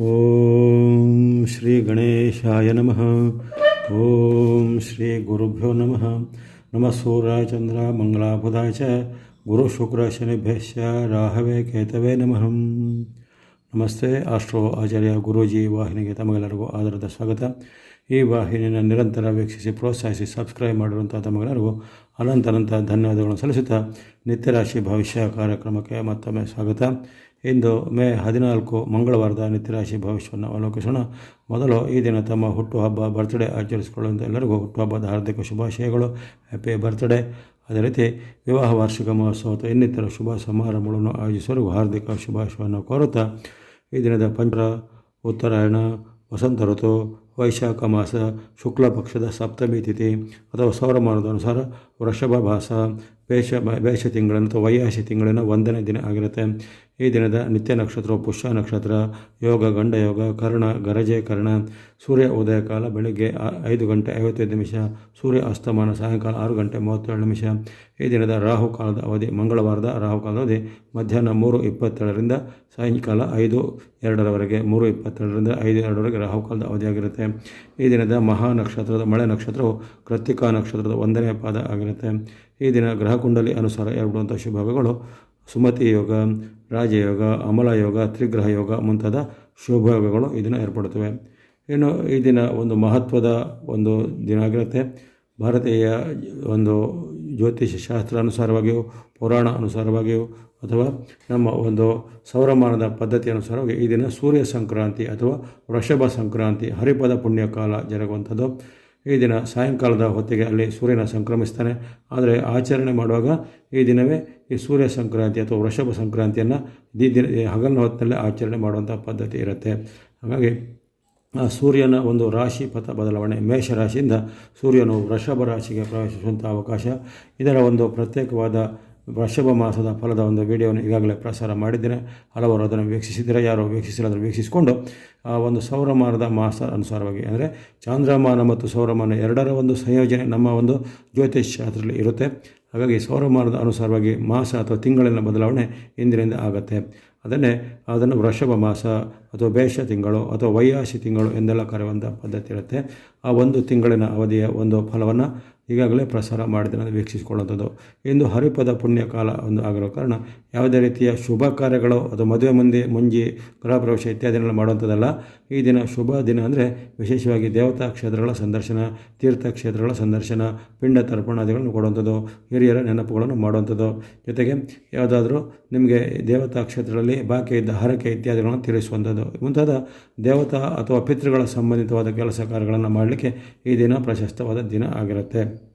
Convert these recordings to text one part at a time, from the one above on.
ಓಂ ಶ್ರೀ ಗಣೇಶಾಯ ನಮಃ. ಓಂ ಶ್ರೀ ಗುರುಭ್ಯೋ ನಮಃ. ನಮಃ ಸೂರ್ಯ ಚಂದ್ರ ಮಂಗಳಾಬುಧಾಯ ಚ. ಗುರು ಶುಕ್ರ ಶನಿಭ್ಯಶ್ಚ ರಾಹವೇ ಕೇತವೇ ನಮಃ. ನಮಸ್ತೆ ಆಸ್ಟ್ರೋ ಆಚಾರ್ಯ ಗುರೂಜಿ ವಾಹಿನಿಗೆ ತಮಗೆಲ್ಲರಿಗೂ ಆಧಾರದ ಸ್ವಾಗತ. ಈ ವಾಹಿನಿಯನ್ನು ನಿರಂತರ ವೀಕ್ಷಿಸಿ ಪ್ರೋತ್ಸಾಹಿಸಿ ಸಬ್ಸ್ಕ್ರೈಬ್ ಮಾಡಿರುವಂಥ ತಮಗೆಲ್ಲರಿಗೂ ಅನಂತನಂತ ಧನ್ಯವಾದಗಳನ್ನು ಸಲ್ಲಿಸುತ್ತಾ ನಿತ್ಯರಾಶಿ ಭವಿಷ್ಯ ಕಾರ್ಯಕ್ರಮಕ್ಕೆ ಮತ್ತೊಮ್ಮೆ ಸ್ವಾಗತ. ಇಂದು ಮೇ ಹದಿನಾಲ್ಕು ಮಂಗಳವಾರದ ನಿತ್ಯರಾಶಿ ಭವಿಷ್ಯವನ್ನು ಅವಲೋಕಿಸೋಣ. ಮೊದಲು ಈ ದಿನ ತಮ್ಮ ಹುಟ್ಟುಹಬ್ಬ ಬರ್ತ್ಡೇ ಆಚರಿಸಿಕೊಳ್ಳುವಂಥ ಎಲ್ಲರಿಗೂ ಹುಟ್ಟುಹಬ್ಬದ ಹಾರ್ದಿಕ ಶುಭಾಶಯಗಳು. ಹ್ಯಾಪಿ ಬರ್ತ್ಡೇ ಅದೇ ರೀತಿ ವಿವಾಹ ವಾರ್ಷಿಕ ಮಹೋತ್ಸವ ಇನ್ನಿತರ ಶುಭ ಸಮಾರಂಭಗಳನ್ನು ಆಯೋಜಿಸಲು ಹಾರ್ದಿಕ ಶುಭಾಶಯವನ್ನು ಕೋರುತ್ತಾ ಈ ದಿನದ ಪಂಚರ ಉತ್ತರಾಯಣ, ವಸಂತ ಋತು, ವೈಶಾಖ ಮಾಸ, ಶುಕ್ಲ ಪಕ್ಷದ ಸಪ್ತಮಿ ತಿಥಿ ಅಥವಾ ಸೌರಮಾನದ ಅನುಸಾರ ವೃಷಭ ಮಾಸ ಬೇಷ ಬೇಷ ತಿಂಗಳನ್ನು ಅಥವಾ ವೈಯಾಸಿ ತಿಂಗಳಿನ ಒಂದನೇ ದಿನ ಆಗಿರುತ್ತೆ. ಈ ದಿನದ ನಿತ್ಯ ನಕ್ಷತ್ರ, ಪುಷ್ಯ ನಕ್ಷತ್ರ, ಯೋಗ, ಗಂಡ ಯೋಗ, ಕರ್ಣ, ಗರಜೆ, ಕರ್ಣ, ಸೂರ್ಯ ಉದಯ ಕಾಲ, ಬೆಳಿಗ್ಗೆ ಐದು ಗಂಟೆ ಐವತ್ತೈದು ನಿಮಿಷ, ಸೂರ್ಯ ಅಸ್ತಮಾನ, ಸಾಯಂಕಾಲ ಆರು ಗಂಟೆ ಮೂವತ್ತೇಳು ನಿಮಿಷ. ಈ ದಿನದ ರಾಹು ಕಾಲದ ಅವಧಿ ಮಂಗಳವಾರದ ರಾಹು ಕಾಲದ ಅವಧಿ ಮಧ್ಯಾಹ್ನ ಮೂರು ಇಪ್ಪತ್ತೇಳರಿಂದ ಸಾಯಂಕಾಲ ಐದು ಎರಡರವರೆಗೆ, ಮೂರು ಇಪ್ಪತ್ತೇಳರಿಂದ ಐದು ಎರಡರವರೆಗೆ ರಾಹುಕಾಲದ ಅವಧಿಯಾಗಿರುತ್ತೆ. ಈ ದಿನದ ಮಹಾ ನಕ್ಷತ್ರದ ಮಳೆ ನಕ್ಷತ್ರವು ಕೃತಿಕಾ ನಕ್ಷತ್ರದ ಒಂದನೇ ಪಾದ ಆಗಿರುತ್ತೆ. ಈ ದಿನ ಗ್ರಹಕುಂಡಲಿ ಅನುಸಾರ ಏರ್ಪಡುವಂಥ ಶುಭಗಳು ಸುಮತಿ ಯೋಗ ರಾಜಯೋಗ ಅಮಲ ಯೋಗ, ತ್ರಿಗ್ರಹ ಯೋಗ ಮುಂತಾದ ಶುಭಯೋಗಗಳು ಈ ದಿನ ಏರ್ಪಡುತ್ತವೆ. ಇನ್ನು ಈ ದಿನ ಒಂದು ಮಹತ್ವದ ಒಂದು ದಿನ ಆಗಿರುತ್ತೆ. ಭಾರತೀಯ ಒಂದು ಜ್ಯೋತಿಷ ಶಾಸ್ತ್ರ ಅನುಸಾರವಾಗಿಯೂ, ಪುರಾಣ ಅನುಸಾರವಾಗಿಯೂ, ಅಥವಾ ನಮ್ಮ ಒಂದು ಸೌರಮಾನದ ಪದ್ಧತಿ ಅನುಸಾರವಾಗಿ ಈ ದಿನ ಸೂರ್ಯ ಸಂಕ್ರಾಂತಿ ಅಥವಾ ವೃಷಭ ಸಂಕ್ರಾಂತಿ, ಹರಿಪದ ಪುಣ್ಯಕಾಲ ಜರುಗುವಂಥದ್ದು. ಈ ದಿನ ಸಾಯಂಕಾಲದ ಹೊತ್ತಿಗೆ ಅಲ್ಲಿ ಸೂರ್ಯನ ಸಂಕ್ರಮಿಸ್ತಾನೆ. ಆದರೆ ಆಚರಣೆ ಮಾಡುವಾಗ ಈ ದಿನವೇ ಈ ಸೂರ್ಯ ಸಂಕ್ರಾಂತಿ ಅಥವಾ ವೃಷಭ ಸಂಕ್ರಾಂತಿಯನ್ನು ದಿ ದಿನ ಹಗಲಿನ ಹೊತ್ತಿನಲ್ಲೇ ಆಚರಣೆ ಮಾಡುವಂಥ ಪದ್ಧತಿ ಇರುತ್ತೆ. ಹಾಗಾಗಿ ಸೂರ್ಯನ ಒಂದು ರಾಶಿ ಪಥ ಬದಲಾವಣೆ ಮೇಷ ರಾಶಿಯಿಂದ ಸೂರ್ಯನು ವೃಷಭ ರಾಶಿಗೆ ಪ್ರವೇಶಿಸುವಂಥ ಅವಕಾಶ. ಇದರ ಒಂದು ಪ್ರತ್ಯೇಕವಾದ ವೃಷಭ ಮಾಸದ ಫಲದ ಒಂದು ವಿಡಿಯೋವನ್ನು ಈಗಾಗಲೇ ಪ್ರಸಾರ ಮಾಡಿದ್ದೇನೆ. ಹಲವರು ಅದನ್ನು ವೀಕ್ಷಿಸಿದರೆ ಯಾರು ವೀಕ್ಷಿಸಿಲ್ಲ ಅದನ್ನು ವೀಕ್ಷಿಸಿಕೊಂಡು ಆ ಒಂದು ಸೌರಮಾನದ ಮಾಸ ಅನುಸಾರವಾಗಿ, ಅಂದರೆ ಚಾಂದ್ರಮಾನ ಮತ್ತು ಸೌರಮಾನ ಎರಡರ ಒಂದು ಸಂಯೋಜನೆ ನಮ್ಮ ಒಂದು ಜ್ಯೋತಿಷ್ ಶಾಸ್ತ್ರದಲ್ಲಿ ಇರುತ್ತೆ. ಹಾಗಾಗಿ ಸೌರಮಾನದ ಅನುಸಾರವಾಗಿ ಮಾಸ ಅಥವಾ ತಿಂಗಳಿನ ಬದಲಾವಣೆ ಇಂದಿನಿಂದ ಆಗುತ್ತೆ. ಅದನ್ನೇ ಅದನ್ನು ವೃಷಭ ಮಾಸ ಅಥವಾ ಬೇಷ ತಿಂಗಳು ಅಥವಾ ವೈಯಾಸಿ ತಿಂಗಳು ಎಂದೆಲ್ಲ ಕರೆಯುವಂಥ ಪದ್ಧತಿ ಇರುತ್ತೆ. ಆ ಒಂದು ತಿಂಗಳಿನ ಅವಧಿಯ ಒಂದು ಫಲವನ್ನು ಈಗಾಗಲೇ ಪ್ರಸಾರ ಮಾಡಿದ್ದನ್ನು ವೀಕ್ಷಿಸಿಕೊಳ್ಳುವಂಥದ್ದು. ಇಂದು ಹರಿಪದ ಪುಣ್ಯಕಾಲ ಒಂದು ಆಗಿರೋ ಕಾರಣ ಯಾವುದೇ ರೀತಿಯ ಶುಭ ಕಾರ್ಯಗಳು ಅಥವಾ ಮದುವೆ ಮಂದಿ ಮುಂಜಿ ಗೃಹ ಪ್ರವೇಶ ಇತ್ಯಾದಿಗಳನ್ನು ಮಾಡುವಂಥದ್ದಲ್ಲ. ಈ ದಿನ ಶುಭ ದಿನ ಅಂದರೆ ವಿಶೇಷವಾಗಿ ದೇವತಾ ಕ್ಷೇತ್ರಗಳ ಸಂದರ್ಶನ, ತೀರ್ಥಕ್ಷೇತ್ರಗಳ ಸಂದರ್ಶನ, ಪಿಂಡ ತರ್ಪಣಾದಿಗಳನ್ನು ಕೊಡುವಂಥದ್ದು, ಹಿರಿಯರ ನೆನಪುಗಳನ್ನು ಮಾಡುವಂಥದ್ದು. ಜೊತೆಗೆ ಯಾವುದಾದರೂ ನಿಮಗೆ ದೇವತಾ ಕ್ಷೇತ್ರಗಳಲ್ಲಿ ಬಾಕಿ ಇದ್ದ ಹರಕೆ ಇತ್ಯಾದಿಗಳನ್ನು ತೀರಿಸುವಂಥದ್ದು ಮುಂತಾದ ದೇವತಾ ಅಥವಾ ಪಿತೃಗಳ ಸಂಬಂಧಿತವಾದ ಕೆಲಸ ಕಾರ್ಯಗಳನ್ನು ಮಾಡಲಿಕ್ಕೆ ಈ ದಿನ ಪ್ರಶಸ್ತವಾದ ದಿನ ಆಗಿರುತ್ತೆ.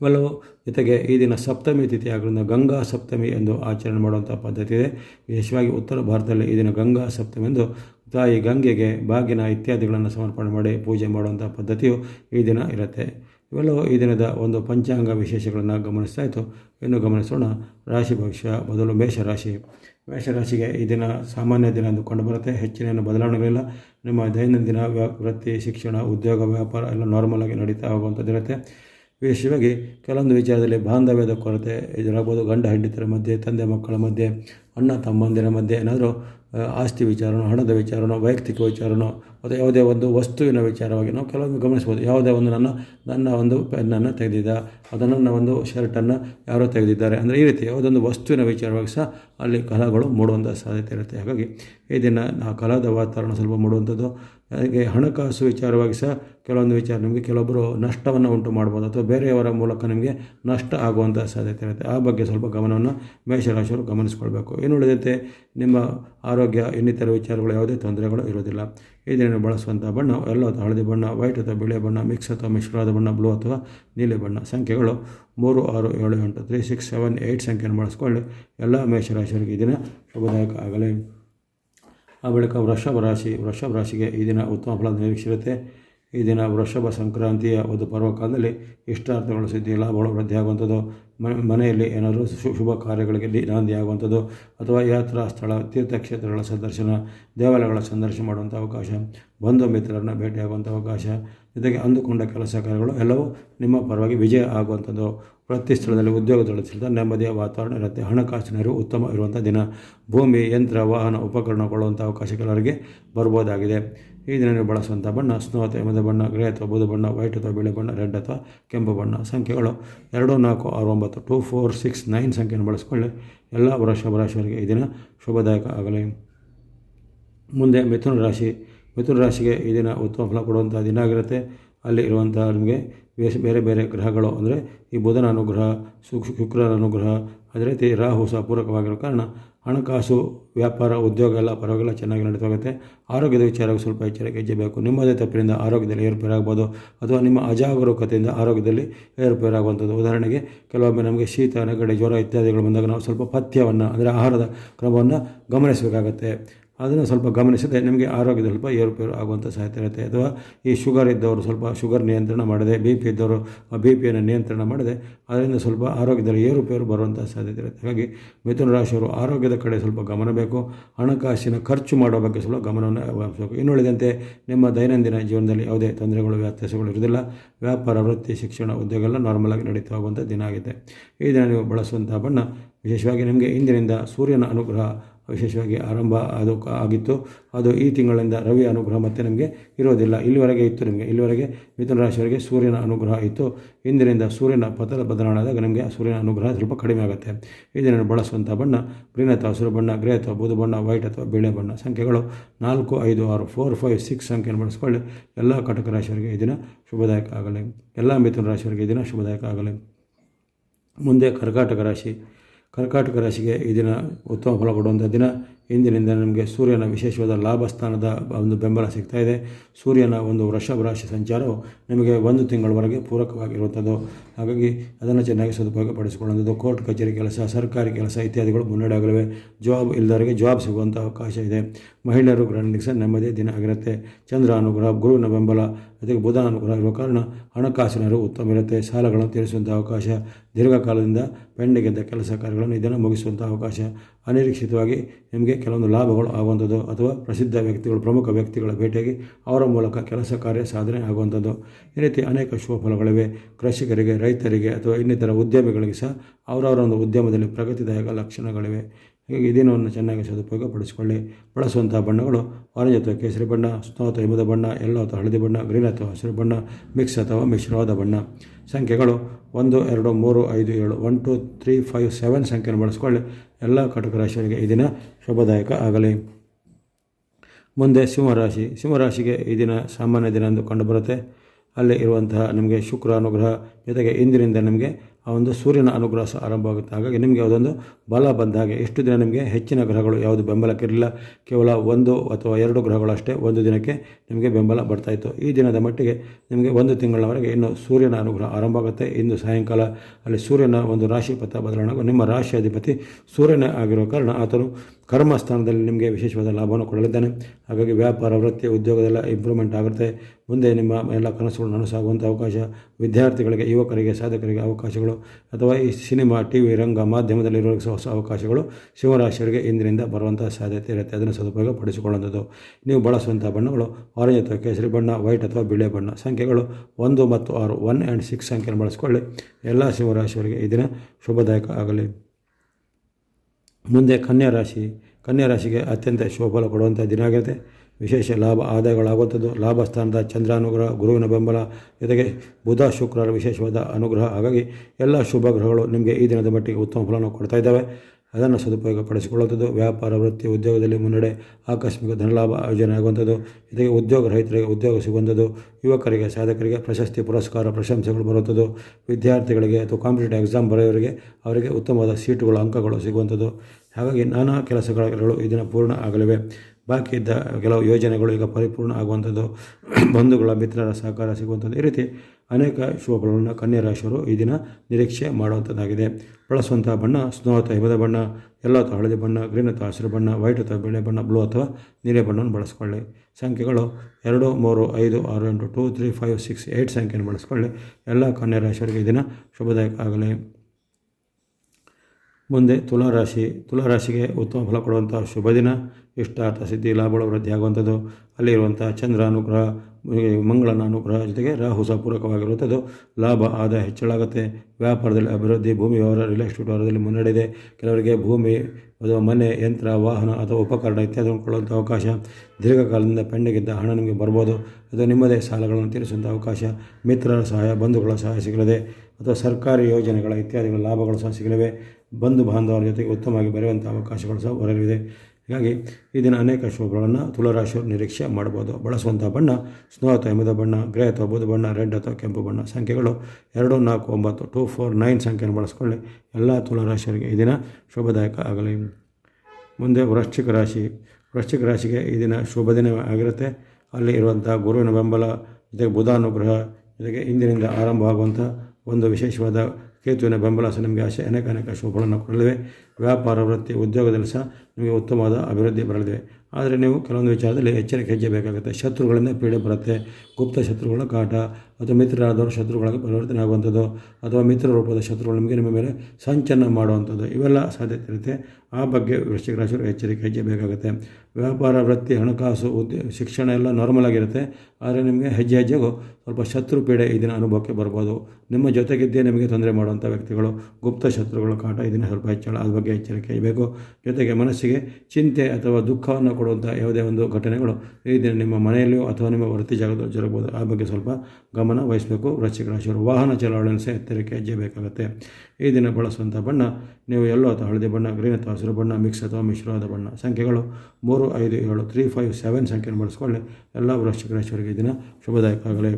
ಇವೆಲ್ಲವೂ ಜೊತೆಗೆ ಈ ದಿನ ಸಪ್ತಮಿ ತಿಥಿ ಆಗಿರೋದ್ರಿಂದ ಗಂಗಾ ಸಪ್ತಮಿ ಎಂದು ಆಚರಣೆ ಮಾಡುವಂಥ ಪದ್ಧತಿ ಇದೆ. ವಿಶೇಷವಾಗಿ ಉತ್ತರ ಭಾರತದಲ್ಲಿ ಈ ದಿನ ಗಂಗಾ ಸಪ್ತಮಿ ಎಂದು ತಾಯಿ ಗಂಗೆಗೆ ಬಾಗಿನ ಇತ್ಯಾದಿಗಳನ್ನು ಸಮರ್ಪಣೆ ಮಾಡಿ ಪೂಜೆ ಮಾಡುವಂಥ ಪದ್ಧತಿಯು ಈ ದಿನ ಇರುತ್ತೆ. ಇವೆಲ್ಲವೂ ಈ ದಿನದ ಒಂದು ಪಂಚಾಂಗ ವಿಶೇಷಗಳನ್ನು ಗಮನಿಸ್ತಾ ಇತ್ತು. ಇನ್ನು ಗಮನಿಸೋಣ ರಾಶಿ ಭವಿಷ್ಯ, ಮೊದಲು ಮೇಷರಾಶಿ. ಮೇಷರಾಶಿಗೆ ಈ ದಿನ ಸಾಮಾನ್ಯ ದಿನ ಎಂದು ಕಂಡುಬರುತ್ತೆ ಹೆಚ್ಚಿನ ಬದಲಾವಣೆಗಳಿಲ್ಲ. ನಿಮ್ಮ ದೈನಂದಿನ ವ್ಯಾ- ವೃತ್ತಿ, ಶಿಕ್ಷಣ, ಉದ್ಯೋಗ, ವ್ಯಾಪಾರ ಎಲ್ಲ ನಾರ್ಮಲ್ ಆಗಿ ನಡೀತಾ ಹೋಗುವಂಥದ್ದಿರುತ್ತೆ ವಿಶೇಷವಾಗಿ ಕೆಲವೊಂದು ವಿಚಾರದಲ್ಲಿ ಬಾಂಧವ್ಯದ ಕೊರತೆ ಎದುರಾಗ್ಬೋದು. ಗಂಡ ಹೆಂಡತಿಯರ ಮಧ್ಯೆ, ತಂದೆ ಮಕ್ಕಳ ಮಧ್ಯೆ ಅಣ್ಣ, ತಮ್ಮಂದಿರ ಮಧ್ಯೆ ಏನಾದರೂ ಆಸ್ತಿ ವಿಚಾರನೋ, ಹಣದ ವಿಚಾರನೋ, ವೈಯಕ್ತಿಕ ವಿಚಾರನೋ, ಅಥವಾ ಯಾವುದೇ ಒಂದು ವಸ್ತುವಿನ ವಿಚಾರವಾಗಿ ನಾವು ಕೆಲವೊಂದು ಗಮನಿಸ್ಬೋದು ಯಾವುದೇ ಒಂದು ನನ್ನ ನನ್ನ ಒಂದು ಪೆನ್ನನ್ನು ತೆಗೆದಿದ್ದ, ಅಥವಾ ನನ್ನ ಒಂದು ಶರ್ಟನ್ನು ಯಾರೋ ತೆಗೆದಿದ್ದಾರೆ ಅಂದರೆ ಈ ರೀತಿ ಯಾವುದೊಂದು ವಸ್ತುವಿನ ವಿಚಾರವಾಗಿ ಸಹ ಅಲ್ಲಿ ಕಲಾಗಳು ಮೂಡುವಂಥ ಸಾಧ್ಯತೆ ಇರುತ್ತೆ. ಹಾಗಾಗಿ ಈ ದಿನ ಆ ಕಲಾದ ವಾತಾವರಣ ಸ್ವಲ್ಪ ಮೂಡುವಂಥದ್ದು, ಹಾಗೆ ಹಣಕಾಸು ವಿಚಾರವಾಗಿ ಸಹ ಕೆಲವೊಂದು ವಿಚಾರ ನಿಮಗೆ ಕೆಲವೊಬ್ಬರು ನಷ್ಟವನ್ನು ಉಂಟು ಮಾಡ್ಬೋದು, ಅಥವಾ ಬೇರೆಯವರ ಮೂಲಕ ನಿಮಗೆ ನಷ್ಟ ಆಗುವಂಥ ಸಾಧ್ಯತೆ ಇರುತ್ತೆ. ಆ ಬಗ್ಗೆ ಸ್ವಲ್ಪ ಗಮನವನ್ನು ಮೇಷರಾಶಿಯವರು ಗಮನಿಸಿಕೊಳ್ಬೇಕು. ಇನ್ನು ಉಳಿದಂತೆ ನಿಮ್ಮ ಆರೋಗ್ಯ, ಇನ್ನಿತರ ವಿಚಾರಗಳು ಯಾವುದೇ ತೊಂದರೆಗಳು ಇರೋದಿಲ್ಲ ಇದನ್ನು ದಿನ ಬಳಸುವಂಥ ಬಣ್ಣ, ಎಲ್ಲ ಹಳದಿ ಬಣ್ಣ, ವೈಟ್ ಅಥವಾ ಬಿಳಿ ಬಣ್ಣ, ಮಿಕ್ಸ್ ಅಥವಾ ಮಿಶ್ರವಾದ ಬಣ್ಣ, ಬ್ಲೂ ಅಥವಾ ನೀಲಿ ಬಣ್ಣ. ಸಂಖ್ಯೆಗಳು ಮೂರು, ಆರು, ಏಳು, ಎಂಟು, ತ್ರೀ, ಸಿಕ್ಸ್, ಸೆವೆನ್ ಏಯ್ಟ್ ಸಂಖ್ಯೆಯನ್ನು ಬಳಸ್ಕೊಳ್ಳಿ. ಎಲ್ಲ ಮೇಷರಾಶಿಯವರಿಗೆ ಈ ದಿನ ಶುಭದಾಯಕ ಆಗಲಿ. ಆ ಬಳಿಕ ವೃಷಭ ರಾಶಿ, ವೃಷಭ ರಾಶಿಗೆ ಈ ದಿನ ಉತ್ತಮ ಫಲ ನಿರೀಕ್ಷಿರುತ್ತೆ ಈ ದಿನ ವೃಷಭ ಸಂಕ್ರಾಂತಿಯ ಒಂದು ಪರ್ವಕಾಲದಲ್ಲಿ ಇಷ್ಟಾರ್ಥಗಳು ಸಿದ್ಧಿ ಲಾಭಗಳು ವೃದ್ಧಿಯಾಗುವಂಥದ್ದು. ಮನೆಯಲ್ಲಿ ಏನಾದರೂ ಶುಭ ಕಾರ್ಯಗಳಿಗೆ ನಾಂದಿ ನಾಂದಿಯಾಗುವಂಥದ್ದು. ಅಥವಾ ಯಾತ್ರಾ ಸ್ಥಳ, ತೀರ್ಥಕ್ಷೇತ್ರಗಳ ಸಂದರ್ಶನ, ದೇವಾಲಯಗಳ ಸಂದರ್ಶನ ಮಾಡುವಂಥ ಅವಕಾಶ, ಬಂಧು ಮಿತ್ರರನ್ನು ಭೇಟಿಯಾಗುವಂಥ ಅವಕಾಶ, ಜೊತೆಗೆ ಅಂದುಕೊಂಡ ಕೆಲಸ ಕಾರ್ಯಗಳು ಎಲ್ಲವೂ ನಿಮ್ಮ ಪರವಾಗಿ ವಿಜಯ ಆಗುವಂಥದ್ದು. ಪ್ರತಿ ಸ್ಥಳದಲ್ಲಿ ಉದ್ಯೋಗ ಸಿಗ್ತಾ ನೆಮ್ಮದಿಯ ವಾತಾವರಣ ಇರುತ್ತೆ. ಹಣಕಾಸಿನ ನೆರವು ಉತ್ತಮ ಇರುವಂಥ ದಿನ. ಭೂಮಿ, ಯಂತ್ರ, ವಾಹನ ಉಪಕರಣಗೊಳ್ಳುವಂಥ ಅವಕಾಶಗಳರಿಗೆ ಬರ್ಬೋದಾಗಿದೆ. ಈ ದಿನ ಬಳಸುವಂಥ ಬಣ್ಣ, ಸ್ನೋ ಅಥವಾ ಎಮದ ಬಣ್ಣ, ಗ್ರೇ ಅಥವಾ ಬೂದು ಬಣ್ಣ, ವೈಟ್ ಅಥವಾ ಬಿಳಿ ಬಣ್ಣ, ರೆಡ್ ಅಥವಾ ಕೆಂಪು ಬಣ್ಣ ಸಂಖ್ಯೆಗಳು ಎರಡು, ನಾಲ್ಕು, ಆರು, ಒಂಬತ್ತು, ಟೂ, ಫೋರ್, ಸಿಕ್ಸ್, ನೈನ್ ಸಂಖ್ಯೆಯನ್ನು ಬಳಸಿಕೊಳ್ಳಿ. ಎಲ್ಲ ವೃಷಭ ರಾಶಿಯವರಿಗೆ ಈ ದಿನ ಶುಭದಾಯಕ ಆಗಲಿ. ಮುಂದೆ ಮಿಥುನ ರಾಶಿ. ಮಿಥುನ ರಾಶಿಗೆ ಈ ದಿನ ಉತ್ತಮ ಫಲ ಕೊಡುವಂಥ ದಿನ ಆಗಿರುತ್ತೆ. ಅಲ್ಲಿ ಇರುವಂಥ ನಿಮಗೆ ಬೇರೆ ಬೇರೆ ಗ್ರಹಗಳು, ಅಂದರೆ ಈ ಬುಧನ ಅನುಗ್ರಹ ಶುಕ್ರ ಅನುಗ್ರಹ ಅದೇ ರೀತಿ ರಾಹು ಸಹ ಪೂರಕವಾಗಿರೋ ಕಾರಣ ಹಣಕಾಸು, ವ್ಯಾಪಾರ, ಉದ್ಯೋಗ ಎಲ್ಲ ಪರವಾಗಿಲ್ಲ, ಚೆನ್ನಾಗಿ ನಡೀತಾ ಆರೋಗ್ಯದ ವಿಚಾರಕ್ಕೆ ಸ್ವಲ್ಪ ಎಚ್ಚರಿಕೆ ಹೆಜ್ಜೆಬೇಕು ನಿಮ್ಮದೇ ತಪ್ಪಿನಿಂದ ಆರೋಗ್ಯದಲ್ಲಿ ಏರುಪೇರಾಗ್ಬೋದು ಅಥವಾ ನಿಮ್ಮ ಅಜಾಗರೂಕತೆಯಿಂದ ಆರೋಗ್ಯದಲ್ಲಿ ಏರುಪೇರಾಗುವಂಥದ್ದು. ಉದಾಹರಣೆಗೆ, ಕೆಲವೊಮ್ಮೆ ನಮಗೆ ಶೀತ, ನೆಗಡಿ, ಜ್ವರ ಇತ್ಯಾದಿಗಳು ಬಂದಾಗ ನಾವು ಸ್ವಲ್ಪ ಪಥ್ಯವನ್ನು, ಅಂದರೆ ಆಹಾರದ ಕ್ರಮವನ್ನು ಗಮನಿಸಬೇಕಾಗತ್ತೆ. ಅದನ್ನು ಸ್ವಲ್ಪ ಗಮನಿಸದೆ ನಿಮಗೆ ಆರೋಗ್ಯದ ಸ್ವಲ್ಪ ಏರುಪೇರು ಆಗುವಂಥ ಸಾಧ್ಯತೆ ಇರುತ್ತೆ. ಅಥವಾ ಈ ಶುಗರ್ ಇದ್ದವರು ಸ್ವಲ್ಪ ಶುಗರ್ ನಿಯಂತ್ರಣ ಮಾಡದೆ ಬಿ ಪಿ ಇದ್ದವರು ಬಿ ಪಿಯನ್ನು ನಿಯಂತ್ರಣ ಮಾಡದೆ, ಅದರಿಂದ ಸ್ವಲ್ಪ ಆರೋಗ್ಯದಲ್ಲಿ ಏರುಪೇರು ಬರುವಂಥ ಸಾಧ್ಯತೆ ಇರುತ್ತೆ. ಹಾಗಾಗಿ ಮಿಥುನ ರಾಶಿಯವರು ಆರೋಗ್ಯದ ಕಡೆ ಸ್ವಲ್ಪ ಗಮನ ಬೇಕು. ಹಣಕಾಸಿನ ಖರ್ಚು ಮಾಡೋ ಬಗ್ಗೆ ಸ್ವಲ್ಪ ಗಮನವನ್ನು ವಹಿಸಬೇಕು. ಇನ್ನುಳಿದಂತೆ ನಿಮ್ಮ ದೈನಂದಿನ ಜೀವನದಲ್ಲಿ ಯಾವುದೇ ತೊಂದರೆಗಳು, ವ್ಯತ್ಯಾಸಗಳು ಇರೋದಿಲ್ಲ ವ್ಯಾಪಾರ, ವೃತ್ತಿ, ಶಿಕ್ಷಣ ಉದ್ಯೋಗ ಎಲ್ಲ ನಾರ್ಮಲ್ ಆಗಿ ನಡೀತಾ ಹೋಗುವಂಥ ದಿನ ಆಗಿದೆ. ಈ ದಿನ ನೀವು ಬಳಸುವಂಥ ಬಣ್ಣ ವಿಶೇಷವಾಗಿ ನಿಮಗೆ ಇಂದಿನಿಂದ ಸೂರ್ಯನ ಅನುಗ್ರಹ ವಿಶೇಷವಾಗಿ ಆರಂಭ ಅದು ಆಗಿತ್ತು. ಅದು ಈ ತಿಂಗಳಿಂದ ರವಿ ಅನುಗ್ರಹ ಮತ್ತೆ ನಮಗೆ ಇರೋದಿಲ್ಲ ಇಲ್ಲಿವರೆಗೆ ಇತ್ತು ನಿಮಗೆ. ಇಲ್ಲಿವರೆಗೆ ಮಿಥುನ ರಾಶಿಯವರಿಗೆ ಸೂರ್ಯನ ಅನುಗ್ರಹ ಇತ್ತು. ಇಂದಿನಿಂದ ಸೂರ್ಯನ ಪಥದ ಬದಲಾವಣೆ ನಮಗೆ ಸೂರ್ಯನ ಅನುಗ್ರಹ ಸ್ವಲ್ಪ ಕಡಿಮೆ ಆಗುತ್ತೆ. ಈ ದಿನ ಬಳಸುವಂಥ ಬಣ್ಣ ಗ್ರೀನ್ ಅಥವಾ ಹಸಿರು ಬಣ್ಣ, ಗ್ರೇ ಅಥವಾ ಬೂದು ಬಣ್ಣ, ವೈಟ್ ಅಥವಾ ಬಿಳೆ ಬಣ್ಣ ಸಂಖ್ಯೆಗಳು ನಾಲ್ಕು, ಐದು, ಆರು, ಫೋರ್, ಫೈವ್, ಸಿಕ್ಸ್ ಸಂಖ್ಯೆಯನ್ನು ಬಳಸ್ಕೊಳ್ಳಿ. ಎಲ್ಲ ಕಟಕ ರಾಶಿಯವರಿಗೆ ಈ ಶುಭದಾಯಕ ಆಗಲಿ. ಎಲ್ಲ ಮಿಥುನ ರಾಶಿಯವರಿಗೆ ಈ ಶುಭದಾಯಕ ಆಗಲಿ. ಮುಂದೆ ಕರ್ಕಾಟಕ ರಾಶಿ. ಕರ್ಕಾಟಕ ರಾಶಿಗೆ ಈ ದಿನ ಉತ್ತಮ ಫಲ ಕೊಡುವಂಥ ದಿನ. ಇಂದಿನಿಂದ ನಮಗೆ ಸೂರ್ಯನ ವಿಶೇಷವಾದ ಲಾಭ ಸ್ಥಾನದ ಒಂದು ಬೆಂಬಲ ಸಿಗ್ತಾ ಇದೆ. ಸೂರ್ಯನ ಒಂದು ವೃಷಭ ರಾಶಿ ಸಂಚಾರವು ನಿಮಗೆ ಒಂದು ತಿಂಗಳವರೆಗೆ ಪೂರಕವಾಗಿರುವಂಥದ್ದು. ಹಾಗಾಗಿ ಅದನ್ನು ಚೆನ್ನಾಗಿ ಸದುಪಯೋಗಪಡಿಸಿಕೊಳ್ಳುವಂಥದ್ದು. ಕೋರ್ಟ್ ಕಚೇರಿ ಕೆಲಸ, ಸರ್ಕಾರಿ ಕೆಲಸ ಇತ್ಯಾದಿಗಳು ಮುನ್ನಡೆಯಾಗಲಿವೆ ಜಾಬ್ ಇಲ್ಲದವರಿಗೆ ಜಾಬ್ ಸಿಗುವಂಥ ಅವಕಾಶ ಇದೆ. ಮಹಿಳೆಯರು ಗ್ರಹಣಿಗೆ ಸಹ ನೆಮ್ಮದಿ ದಿನ ಆಗಿರುತ್ತೆ. ಚಂದ್ರ ಅನುಗ್ರಹ, ಗುರುವಿನ ಬೆಂಬಲ ಜೊತೆಗೆ ಬುಧ ಅನುಗ್ರಹ ಇರುವ ಕಾರಣ ಹಣಕಾಸಿನ ಉತ್ತಮ ಇರುತ್ತೆ. ಸಾಲಗಳನ್ನು ತೀರಿಸುವಂಥ ಅವಕಾಶ, ದೀರ್ಘಕಾಲದಿಂದ ಪೆಂಡಿಗಿದ್ದ ಕೆಲಸ ಕಾರ್ಯಗಳನ್ನು ಇದನ್ನು ಮುಗಿಸುವಂಥ ಅವಕಾಶ. ಅನಿರೀಕ್ಷಿತವಾಗಿ ನಿಮಗೆ ಕೆಲವೊಂದು ಲಾಭಗಳು ಆಗುವಂಥದ್ದು ಅಥವಾ ಪ್ರಸಿದ್ಧ ವ್ಯಕ್ತಿಗಳು, ಪ್ರಮುಖ ವ್ಯಕ್ತಿಗಳ ಭೇಟಿಯಾಗಿ ಅವರ ಮೂಲಕ ಕೆಲಸ ಕಾರ್ಯ ಸಾಧನೆ ಆಗುವಂಥದ್ದು. ಈ ರೀತಿ ಅನೇಕ ಶುಭ ಕೃಷಿಕರಿಗೆ, ರೈತರಿಗೆ ಅಥವಾ ಇನ್ನಿತರ ಉದ್ಯಮಿಗಳಿಗೆ ಸಹ ಅವರವರ ಒಂದು ಉದ್ಯಮದಲ್ಲಿ ಪ್ರಗತಿದಾಯಕ ಲಕ್ಷಣಗಳಿವೆ. ಹೀಗಾಗಿ ಇದೇನವನ್ನು ದಿನವನ್ನು ಚೆನ್ನಾಗಿ ಸದುಪಯೋಗಪಡಿಸಿಕೊಳ್ಳಿ ಬಳಸುವಂಥ ಬಣ್ಣಗಳು ಆರೆಂಜ್ ಅಥವಾ ಕೇಸರಿ ಬಣ್ಣ ಸ್ನೋ ಅಥವಾ ಹಿಮದ ಬಣ್ಣ ಎಲ್ಲೋ ಅಥವಾ ಹಳದಿ ಬಣ್ಣ ಗ್ರೀನ್ ಅಥವಾ ಹಸಿರು ಬಣ್ಣ ಮಿಕ್ಸ್ ಅಥವಾ ಮಿಶ್ರವಾದ ಬಣ್ಣ. ಸಂಖ್ಯೆಗಳು ಒಂದು, ಎರಡು, ಮೂರು, ಐದು, ಏಳು one two three five seven ಸಂಖ್ಯೆಯನ್ನು ಬಳಸಿಕೊಳ್ಳಿ. ಎಲ್ಲ ಕಟಕ ರಾಶಿಯವರಿಗೆ ಈ ದಿನ ಶುಭದಾಯಕ ಆಗಲಿ. ಮುಂದೆ ಸಿಂಹರಾಶಿ. ಸಿಂಹರಾಶಿಗೆ ಈ ದಿನ ಸಾಮಾನ್ಯ ದಿನ ಎಂದು ಕಂಡುಬರುತ್ತೆ. ಅಲ್ಲಿ ಇರುವಂತಹ ನಿಮಗೆ ಶುಕ್ರ, ಅನುಗ್ರಹ ಜೊತೆಗೆ ಇಂದಿನಿಂದ ನಿಮಗೆ ಆ ಒಂದು ಸೂರ್ಯನ ಅನುಗ್ರಹ ಸಹ ಆರಂಭವಾಗುತ್ತೆ ಹಾಗಾಗಿ ನಿಮಗೆ ಯಾವುದೊಂದು ಬಲ ಬಂದ ಹಾಗೆ ಎಷ್ಟು ದಿನ ನಿಮಗೆ ಹೆಚ್ಚಿನ ಗ್ರಹಗಳು, ಯಾವುದು ಬೆಂಬಲಕ್ಕಿರಲಿಲ್ಲ ಕೇವಲ ಒಂದು ಅಥವಾ ಎರಡು ಗ್ರಹಗಳಷ್ಟೇ ಒಂದು ದಿನಕ್ಕೆ ನಿಮಗೆ ಬೆಂಬಲ ಬರ್ತಾಯಿತ್ತು ಈ ದಿನದ ಮಟ್ಟಿಗೆ ನಿಮಗೆ ಒಂದು ತಿಂಗಳವರೆಗೆ ಇನ್ನು ಸೂರ್ಯನ ಅನುಗ್ರಹ ಆರಂಭ ಆಗುತ್ತೆ. ಇಂದು ಸಾಯಂಕಾಲ ಅಲ್ಲಿ ಸೂರ್ಯನ ಒಂದು ರಾಶಿ ಪಥ ಬದಲಾವಣೆ ನಿಮ್ಮ ರಾಶಿ ಅಧಿಪತಿ ಸೂರ್ಯನೇ ಆಗಿರೋ ಕಾರಣ ಆತನು ಕರ್ಮ ಸ್ಥಾನದಲ್ಲಿ ನಿಮಗೆ ವಿಶೇಷವಾದ ಲಾಭವನ್ನು ಕೊಡಲಿದ್ದಾನೆ. ಹಾಗಾಗಿ ವ್ಯಾಪಾರ, ವೃತ್ತಿ, ಉದ್ಯೋಗದೆಲ್ಲ ಇಂಪ್ರೂವ್ಮೆಂಟ್ ಆಗುತ್ತೆ. ಮುಂದೆ ನಿಮ್ಮ ಎಲ್ಲ ಕನಸುಗಳು ನನಸಾಗುವಂಥ ಅವಕಾಶ, ವಿದ್ಯಾರ್ಥಿಗಳಿಗೆ, ಯುವಕರಿಗೆ, ಸಾಧಕರಿಗೆ ಅವಕಾಶಗಳು ಅಥವಾ ಈ ಸಿನಿಮಾ ಟಿ ವಿ ರಂಗ ಮಾಧ್ಯಮದಲ್ಲಿರುವ ಹೊಸ ಹೊಸ ಅವಕಾಶಗಳು ಶಿವರಾಶಿಯರಿಗೆ ಇಂದಿನಿಂದ ಬರುವಂಥ ಸಾಧ್ಯತೆ ಇರುತ್ತೆ. ಅದನ್ನು ಸದುಪಯೋಗ ಪಡಿಸಿಕೊಳ್ಳುವಂಥದ್ದು ನೀವು ಬಳಸುವಂಥ ಬಣ್ಣಗಳು ಆರೆಂಜ್ ಅಥವಾ ಕೇಸರಿ ಬಣ್ಣ ವೈಟ್ ಅಥವಾ ಬಿಳೆ ಬಣ್ಣ. ಸಂಖ್ಯೆಗಳು ಒಂದು ಮತ್ತು ಆರು ಒನ್ ಆ್ಯಂಡ್ ಸಿಕ್ಸ್ ಸಂಖ್ಯೆಯನ್ನು ಬಳಸಿಕೊಳ್ಳಿ. ಎಲ್ಲ ಸಿಂಹರಾಶಿಯವರಿಗೆ ಈ ದಿನ ಶುಭದಾಯಕ ಆಗಲಿ. ಮುಂದೆ ಕನ್ಯಾ ರಾಶಿ. ಕನ್ಯಾ ರಾಶಿಗೆ ಅತ್ಯಂತ ಶುಭಫಲ ಕೊಡುವಂಥ ದಿನ ಆಗಿರುತ್ತೆ. ವಿಶೇಷ ಲಾಭ ಆದಾಯಗಳಾಗುವಂಥದ್ದು. ಲಾಭ ಸ್ಥಾನದ ಚಂದ್ರ ಅನುಗ್ರಹ ಗುರುವಿನ ಬೆಂಬಲ, ಜೊತೆಗೆ ಬುಧ, ಶುಕ್ರರ ವಿಶೇಷವಾದ ಅನುಗ್ರಹ. ಹಾಗಾಗಿ ಎಲ್ಲ ಶುಭ ಗ್ರಹಗಳು ನಿಮಗೆ ಈ ದಿನದ ಮಟ್ಟಿಗೆ ಉತ್ತಮ ಫಲವನ್ನು ಕೊಡ್ತಾ ಇದ್ದಾವೆ. ಅದನ್ನು ಸದುಪಯೋಗ ಪಡಿಸಿಕೊಳ್ಳುವಂಥದ್ದು ವ್ಯಾಪಾರ, ವೃತ್ತಿ, ಉದ್ಯೋಗದಲ್ಲಿ ಮುನ್ನಡೆ, ಆಕಸ್ಮಿಕ ಧನಲಾಭ ಯೋಜನೆ ಆಗುವಂಥದ್ದು ಜೊತೆಗೆ ಉದ್ಯೋಗ ರಹಿತರಿಗೆ ಉದ್ಯೋಗ ಸಿಗುವಂಥದ್ದು. ಯುವಕರಿಗೆ, ಸಾಧಕರಿಗೆ ಪ್ರಶಸ್ತಿ, ಪುರಸ್ಕಾರ, ಪ್ರಶಂಸೆಗಳು ಬರುವಂಥದ್ದು. ವಿದ್ಯಾರ್ಥಿಗಳಿಗೆ ಅಥವಾ ಕಾಂಪಿಟೇಟಿವ್ ಎಕ್ಸಾಮ್ ಬರೆಯೋರಿಗೆ ಅವರಿಗೆ ಉತ್ತಮವಾದ ಸೀಟುಗಳು ಅಂಕಗಳು ಸಿಗುವಂಥದ್ದು. ಹಾಗಾಗಿ ನಾನಾ ಕೆಲಸಗಳು ಇದನ್ನು ದಿನ ಪೂರ್ಣ ಆಗಲಿವೆ. ಬಾಕಿ ಇದ್ದ ಕೆಲವು ಯೋಜನೆಗಳು ಈಗ ಪರಿಪೂರ್ಣ ಆಗುವಂಥದ್ದು. ಬಂಧುಗಳ, ಮಿತ್ರರ ಸಹಕಾರ ಸಿಗುವಂಥದ್ದು. ಈ ರೀತಿ ಅನೇಕ ಶುಭ ಫಲಗಳನ್ನು ಕನ್ಯಾ ರಾಶಿಯವರು ಈ ದಿನ ನಿರೀಕ್ಷೆ ಮಾಡುವಂಥದ್ದಾಗಿದೆ. ಬಳಸುವಂಥ ಬಣ್ಣ ಸ್ನೋ ಅಥವಾ ಹಿಮದ ಬಣ್ಣ, ಎಲ್ಲೋ ಅಥವಾ ಹಳದಿ ಬಣ್ಣ, ಗ್ರೀನ್ ಅಥವಾ ಹಸಿರು ಬಣ್ಣ, ವೈಟ್ ಅಥವಾ ಬಿಳಿ ಬಣ್ಣ, ಬ್ಲೂ ಅಥವಾ ನೀಲಿ ಬಣ್ಣವನ್ನು ಬಳಸ್ಕೊಳ್ಳಿ. ಸಂಖ್ಯೆಗಳು ಎರಡು, ಮೂರು, ಐದು, ಆರು, ಎಂಟು, two, three, five, six eight ಸಂಖ್ಯೆಯನ್ನು ಬಳಸ್ಕೊಳ್ಳಿ. ಎಲ್ಲ ಕನ್ಯಾ ರಾಶಿಯವರಿಗೆ ಈ ದಿನ ಶುಭದಾಯಕ ಆಗಲಿ. ಮುಂದೆ ತುಲಾರಾಶಿ. ತುಲಾರಾಶಿಗೆ ಉತ್ತಮ ಫಲ ಕೊಡುವಂಥ ಶುಭ ದಿನ. ಇಷ್ಟಾರ್ಥ ಸಿದ್ಧಿ ಲಾಭಗಳು ವೃದ್ಧಿಯಾಗುವಂಥದ್ದು ಅಲ್ಲಿರುವಂಥ ಚಂದ್ರ ಅನುಗ್ರಹ, ಮಂಗಳನ ಅನುಗ್ರಹ ಜೊತೆಗೆ ರಾಹು ಸಹ ಪೂರಕವಾಗಿರುವಂಥದ್ದು. ಲಾಭ, ಆದಾಯ ಹೆಚ್ಚಳಾಗುತ್ತೆ ವ್ಯಾಪಾರದಲ್ಲಿ ಅಭಿವೃದ್ಧಿ, ಭೂಮಿ ವ್ಯವಹಾರ ರಿಯಲ್ ಎಸ್ಟೇಟ್ ವ್ಯವಹಾರದಲ್ಲಿ ಮುನ್ನಡೆದಿದೆ. ಕೆಲವರಿಗೆ ಭೂಮಿ ಅಥವಾ ಮನೆ, ಯಂತ್ರ, ವಾಹನ ಅಥವಾ ಉಪಕರಣ ಇತ್ಯಾದಿ ಕೊಳ್ಳುವಂಥ ಅವಕಾಶ. ದೀರ್ಘಕಾಲದಿಂದ ಪೆಂಡಿಗಿದ್ದ ಹಣ ನಿಮಗೆ ಬರ್ಬೋದು. ಅಥವಾ ನಿಮ್ಮದೇ ಸಾಲಗಳನ್ನು ತೀರಿಸುವಂಥ ಅವಕಾಶ. ಮಿತ್ರರ ಸಹಾಯ, ಬಂಧುಗಳ ಸಹಾಯ ಸಿಗಲಿದೆ. ಅಥವಾ ಸರ್ಕಾರಿ ಯೋಜನೆಗಳ ಇತ್ಯಾದಿಗಳ ಲಾಭಗಳು ಸಹ ಸಿಗಲಿವೆ. ಬಂಧು ಬಾಂಧವರ ಜೊತೆಗೆ ಉತ್ತಮವಾಗಿ ಬರೆಯುವಂಥ ಅವಕಾಶಗಳು ಸಹ ಹೊರಲಿವೆ ಹೀಗಾಗಿ ಈ ದಿನ ಅನೇಕ ಶುಭಗಳನ್ನು ತುಲಾರಾಶಿಯವರು ನಿರೀಕ್ಷೆ ಮಾಡಬಹುದು. ಬಳಸುವಂಥ ಬಣ್ಣ, ಸ್ನೋ ಅಥವಾ ಎಮದ ಬಣ್ಣ ಗ್ರೇ ಅಥವಾ ಬೂದು ಬಣ್ಣ, ರೆಡ್ ಅಥವಾ ಕೆಂಪು ಬಣ್ಣ ಸಂಖ್ಯೆಗಳು ಎರಡು, ನಾಲ್ಕು, ಒಂಬತ್ತು, ಟೂ, ಫೋರ್, ನೈನ್ ಸಂಖ್ಯೆಯನ್ನು ಬಳಸ್ಕೊಳ್ಳಿ. ಎಲ್ಲ ತುಲಾರಾಶಿಯವರಿಗೆ ಈ ದಿನ ಶುಭದಾಯಕ ಆಗಲಿ. ಮುಂದೆ ವೃಶ್ಚಿಕ ರಾಶಿ. ವೃಶ್ಚಿಕ ರಾಶಿಗೆ ಈ ದಿನ ಶುಭ ದಿನ ಆಗಿರುತ್ತೆ. ಅಲ್ಲಿ ಇರುವಂಥ ಗುರುವಿನ ಬೆಂಬಲ, ಜೊತೆಗೆ ಬುಧಾನುಗ್ರಹ, ಜೊತೆಗೆ ಇಂದಿನಿಂದ ಆರಂಭವಾಗುವಂಥ ಒಂದು ವಿಶೇಷವಾದ ಕೇತುವಿನ ಬೆಂಬಲ ಸಹ ನಿಮಗೆ ಆಶೆ, ಅನೇಕ ಅನೇಕ ಶುಭಗಳನ್ನು ಕೊಡಲಿವೆ. ವ್ಯಾಪಾರ, ವೃತ್ತಿ, ಉದ್ಯೋಗದಲ್ಲಿ ಸಹ ನಿಮಗೆ ಉತ್ತಮವಾದ ಅಭಿವೃದ್ಧಿ ಬರಲಿದೆ. ಆದರೆ ನೀವು ಕೆಲವೊಂದು ವಿಚಾರದಲ್ಲಿ ಎಚ್ಚರಿಕೆ ಹೆಜ್ಜೆ ಬೇಕಾಗುತ್ತೆ ಶತ್ರುಗಳಿಂದ ಪೀಡೆ ಬರುತ್ತೆ. ಗುಪ್ತ ಶತ್ರುಗಳ ಕಾಟ ಅಥವಾ ಮಿತ್ರರಾದವರು ಶತ್ರುಗಳಾಗಿ ಪರಿವರ್ತನೆ ಆಗುವಂಥದ್ದು ಅಥವಾ ಮಿತ್ರ ರೂಪದ ಶತ್ರುಗಳು ನಿಮಗೆ ನಿಮ್ಮ ಮೇಲೆ ಸಂಚನ ಮಾಡುವಂಥದ್ದು ಇವೆಲ್ಲ ಸಾಧ್ಯತೆ ಇರುತ್ತೆ. ಆ ಬಗ್ಗೆ ವೃಶ್ಚಿಕ ರಾಶಿಯವರು ಎಚ್ಚರಿಕೆ ಹೆಜ್ಜೆ ಬೇಕಾಗುತ್ತೆ ವ್ಯಾಪಾರ, ವೃತ್ತಿ, ಹಣಕಾಸು, ಉದ್ಯ, ಶಿಕ್ಷಣ ಎಲ್ಲ ನಾರ್ಮಲ್ ಆಗಿರುತ್ತೆ. ಆದರೆ ನಿಮಗೆ ಹೆಜ್ಜೆ ಹೆಜ್ಜೆಗೂ ಸ್ವಲ್ಪ ಶತ್ರು ಪೀಡೆ ಈ ದಿನ ಅನುಭವಕ್ಕೆ ಬರ್ಬೋದು. ನಿಮ್ಮ ಜೊತೆಗಿದ್ದೇ ನಿಮಗೆ ತೊಂದರೆ ಮಾಡುವಂಥ ವ್ಯಕ್ತಿಗಳು, ಗುಪ್ತ ಶತ್ರುಗಳ ಕಾಟ ಇದನ್ನು ಸ್ವಲ್ಪ ಹೆಚ್ಚಳ, ಅದ್ರ ಬಗ್ಗೆ ಎಚ್ಚರಿಕೆ ಬೇಕು ಜೊತೆಗೆ ಮನಸ್ಸಿಗೆ ಚಿಂತೆ ಅಥವಾ ದುಃಖವನ್ನು ಕೊಡುವಂಥ ಯಾವುದೇ ಒಂದು ಘಟನೆಗಳು ಈ ದಿನ ನಿಮ್ಮ ಮನೆಯಲ್ಲಿಯೋ ಅಥವಾ ನಿಮ್ಮ ವೃತ್ತಿ ಜಾಗದಲ್ಲಿ ಜರುಗಬಹುದು. ಆ ಬಗ್ಗೆ ಸ್ವಲ್ಪ ಗಮನ ವಹಿಸಬೇಕು. ವೃಶ್ಚಿಕ ರಾಶಿಯವರು ವಾಹನ ಚಲಾವಣೆ ಸಹ ಎತ್ತರಕ್ಕೆ ಹೆಜ್ಜೆ ಬೇಕಾಗುತ್ತೆ ಈ ದಿನ ಬಳಸುವಂಥ ಬಣ್ಣ, ನೀವು ಎಲ್ಲೋ ಅಥವಾ ಹಳದಿ ಬಣ್ಣ, ಗ್ರೀನ್ ಅಥವಾ ಹಸಿರು ಬಣ್ಣ, ಮಿಕ್ಸ್ ಅಥವಾ ಮಿಶ್ರವಾದ ಬಣ್ಣ. ಸಂಖ್ಯೆಗಳು ಮೂರು, ಐದು, ಏಳು, ತ್ರೀ, ಫೈವ್, ಸೆವೆನ್ ಸಂಖ್ಯೆಯನ್ನು ಬಳಸ್ಕೊಳ್ಳಿ. ಎಲ್ಲ ವೃಶ್ಚಿಕ ರಾಶಿಯವರಿಗೆ ಈ ದಿನ ಶುಭದಾಯಕ ಆಗಲಿ.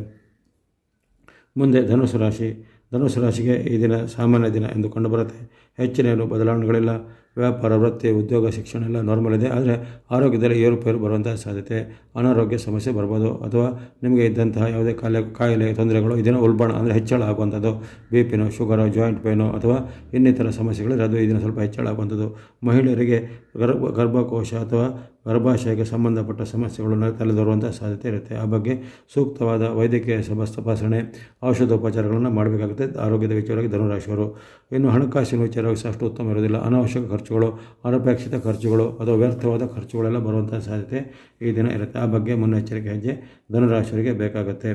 ಮುಂದೆ ಧನುಸು ರಾಶಿ. ಧನುಸು ರಾಶಿಗೆ ಈ ದಿನ ಸಾಮಾನ್ಯ ದಿನ ಎಂದು ಕಂಡುಬರುತ್ತೆ ಹೆಚ್ಚಿನ ಏನು ಬದಲಾವಣೆಗಳಿಲ್ಲ. ವ್ಯಾಪಾರ, ವೃತ್ತಿ, ಉದ್ಯೋಗ, ಶಿಕ್ಷಣ ಎಲ್ಲ ನಾರ್ಮಲ್ ಇದೆ. ಆದರೆ ಆರೋಗ್ಯದಲ್ಲಿ ಏರುಪೇರು ಬರುವಂಥ ಸಾಧ್ಯತೆ. ಅನಾರೋಗ್ಯ ಸಮಸ್ಯೆ ಬರ್ಬೋದು. ಅಥವಾ ನಿಮಗೆ ಇದ್ದಂತಹ ಯಾವುದೇ ಕಾಯಿಲೆ ಕಾಯಿಲೆ, ತೊಂದರೆಗಳು ಇದನ್ನು ಉಲ್ಬಣ ಅಂದರೆ ಹೆಚ್ಚಳ ಆಗುವಂಥದ್ದು. ಬಿ ಪಿನೋ ಶುಗರೋ ಜಾಯಿಂಟ್ ಪೇನೋ ಅಥವಾ ಇನ್ನಿತರ ಸಮಸ್ಯೆಗಳಿದ್ರೆ ಅದು ಇದನ್ನು ಸ್ವಲ್ಪ ಹೆಚ್ಚಳ ಆಗುವಂಥದ್ದು. ಮಹಿಳೆಯರಿಗೆ ಗರ್ಭ, ಗರ್ಭಕೋಶ ಅಥವಾ ಗರ್ಭಾಶಯಕ್ಕೆ ಸಂಬಂಧಪಟ್ಟ ಸಮಸ್ಯೆಗಳನ್ನು ತಲೆದೋರುವಂಥ ಸಾಧ್ಯತೆ ಇರುತ್ತೆ. ಆ ಬಗ್ಗೆ ಸೂಕ್ತವಾದ ವೈದ್ಯಕೀಯ ಸಭ ತಪಾಸಣೆ ಔಷಧೋಪಚಾರಗಳನ್ನು ಮಾಡಬೇಕಾಗುತ್ತೆ. ಆರೋಗ್ಯದ ವಿಚಾರವಾಗಿ ಧನುರಾಶಿಯವರು. ಇನ್ನು ಹಣಕಾಸಿನ ವಿಚಾರವಾಗಿ ಅಷ್ಟು ಉತ್ತಮ ಇರೋದಿಲ್ಲ ಅನಾವಶ್ಯಕ ಖರ್ಚುಗಳು, ಅನಪೇಕ್ಷಿತ ಖರ್ಚುಗಳು ಅಥವಾ ವ್ಯರ್ಥವಾದ ಖರ್ಚುಗಳೆಲ್ಲ ಬರುವಂಥ ಸಾಧ್ಯತೆ ಈ ದಿನ ಇರುತ್ತೆ. ಆ ಬಗ್ಗೆ ಮುನ್ನೆಚ್ಚರಿಕೆ ಹೆಜ್ಜೆ ಧನುರಾಶಿಯವರಿಗೆ ಬೇಕಾಗುತ್ತೆ.